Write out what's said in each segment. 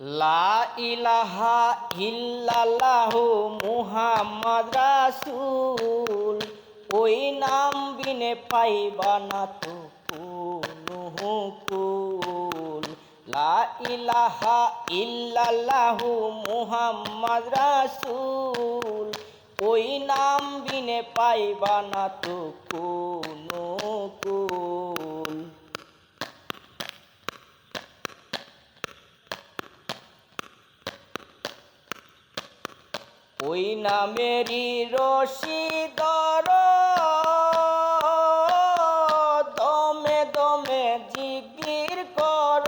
লা ইলাহা ইল্লাল্লাহু মুহাম্মদ রাসূল, ওই নাম বিনে পাইবা না তো কোনো হুকুল। লা ইলাহা ইল্লাল্লাহু মুহাম্মদ রাসূল, ওই নাম বিনে পাইবা না তো কুল ওই নামেরই রশি দর দমে দমে জিগির কর।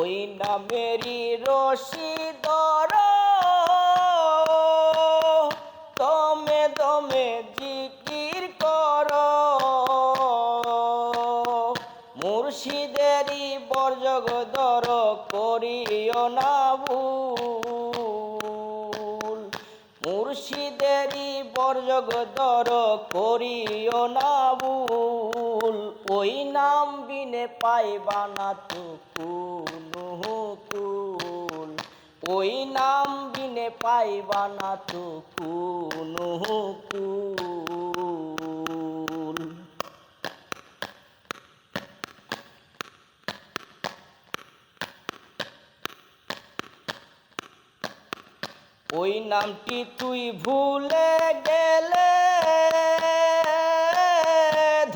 ওই নামেরই রশি দর দমে দমে মুর্শিদেরই বর্জগ দর করিও না ভুল। মুর্শিদেরই বর্জগ দর করিও না ভুল। ওই নাম বিনে পাইবা না তো কুল। ওই নাম বিনে পাইবা না তো কুল। ওই নামটি তুই ভুলে গেলে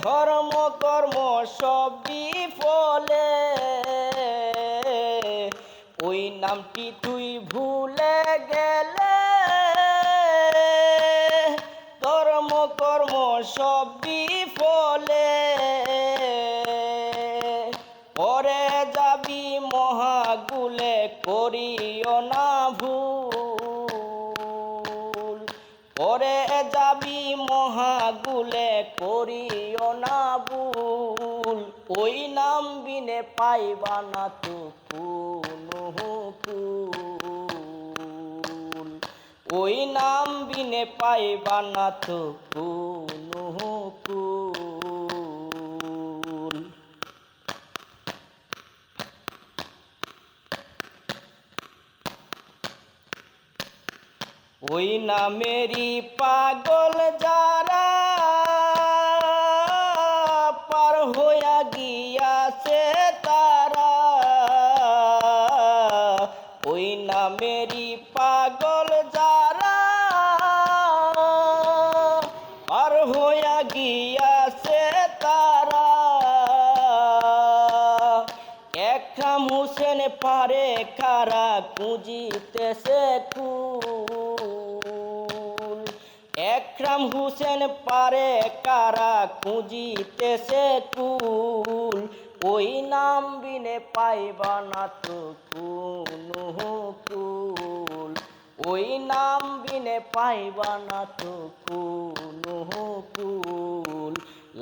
ধর্ম, কর্ম সবই ফলে। ওই নামটি তুই ভুলে গেলে ধর্ম, কর্ম সবই ফলে। পরে যাবি মহাগুলে করিও না ভুল। মহাগুলে করিও না ভুল। ওই নাম বিনে পাইবা না তো কুল ওই নাম বিনে পাইবা না তো কুল ওই নামেরই পাগল যারা ওই পাগল যারা পার হইয়া গিয়াছে তারা। একরাম হোসেন পারে কারা কুঁজিতেছে কুল। একরাম হোসেন পারে কারা কুঁজিতেছে কুল। ওই নাম বিনে পাইবা না তো কুল। ওই নাম বিনে পাইবা না তো কুল।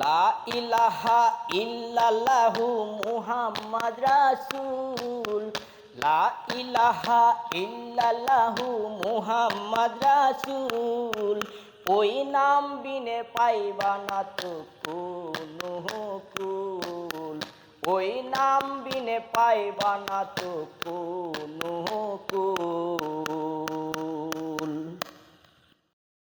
লা ইলাহা ইল্লাল্লাহু মুহাম্মদ রাসূল। লা ইলাহা ইল্লাল্লাহু মুহাম্মদ রাসূল। ওই নাম বিনে পাইবা না তো কুল। ওই নাম বিনে পাইবা না তো কোনো